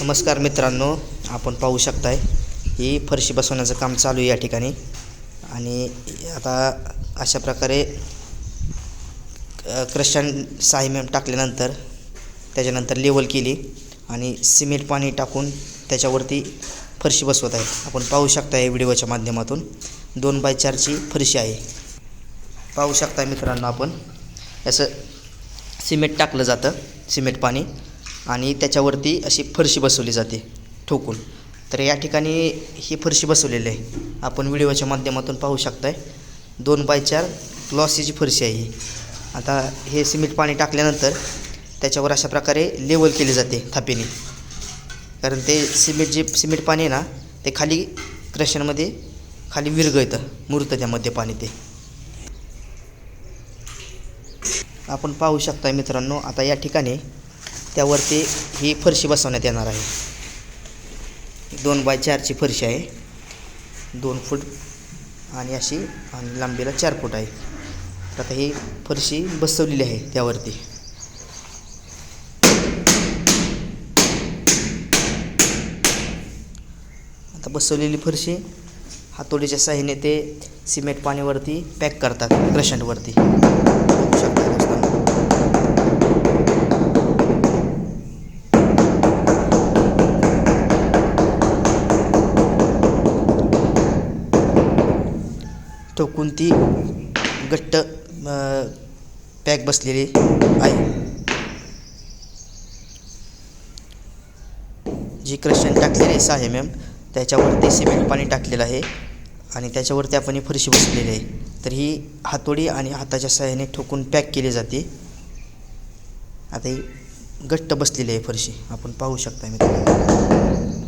नमस्कार मित्रांनो आपण पाहू शकताय ही फरशी बसवण्याचं काम चालू आहे या ठिकाणी. आणि आता अशा प्रकारे क्रशन साहिम्यम टाकल्यानंतर त्याच्यानंतर लेवल केली आणि सिमेंट पाणी टाकून त्याच्यावरती फरशी बसवत आहे आपण पाहू शकता या व्हिडिओच्या माध्यमातून दोन बाय चारची फरशी आहे. पाहू शकता मित्रांनो आपण असं सिमेंट टाकलं जातं सिमेंट पाणी. आणि त्याच्यावरती अशी फरशी बसवली जाते ठोकून. तर या ठिकाणी ही फरशी बसवलेली आहे. आपण व्हिडिओच्या माध्यमातून पाहू शकताय. दोन बाय चार ग्लॉसीची फरशी आहे ही. आता हे सिमेंट पाणी टाकल्यानंतर त्याच्यावर अशा प्रकारे लेवल केली जाते थापीने. कारण ते सिमेंट जे सिमेंट पाणी आहे ना ते खाली क्रशरमध्ये खाली विरघळतं मुरतं त्यामध्ये पाणी ते. आपण पाहू शकता मित्रांनो आता या ठिकाणी त्यावरती ही फरशी बसवण्यात येणार आहे. दोन बाय चारची फरशी आहे. दोन फूट आणि अशी आणि लांबीला चार फूट आहे. तर आता ही फरशी बसवलेली आहे त्यावरती. आता बसवलेली फरशी हातोडीच्या साह्याने ते सिमेंट पाण्यावरती पॅक करतात क्रशंटवरती शकतात ठोकून ती घट्ट पॅक बसलेली आहे. जी क्रशन टाकलेली आहे मॅम एम त्याच्यावरती सिमेंट पाणी टाकलेलं आहे आणि त्याच्यावरती आपण ही फरशी बसलेली आहे. तर ही हातोडी आणि हाताच्या सहाय्याने ठोकून पॅक केली जाते. आता ही घट्ट बसलेली आहे फरशी. आपण पाहू शकता मित्रांनो.